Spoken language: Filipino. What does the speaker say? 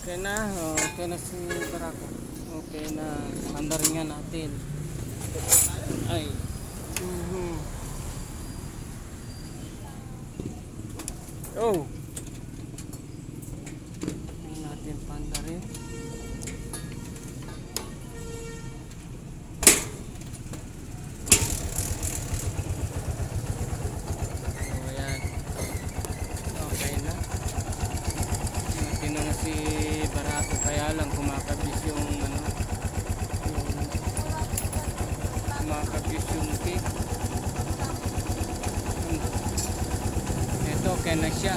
Okay na, okay na si Barako. Okay na, pandaringan natin. Ay. Mhm. Oh. Tingnan natin pandarin. Si Barato kaya lang kumakabis yung ano yung kumakabis yung cake. Ito okay na siya.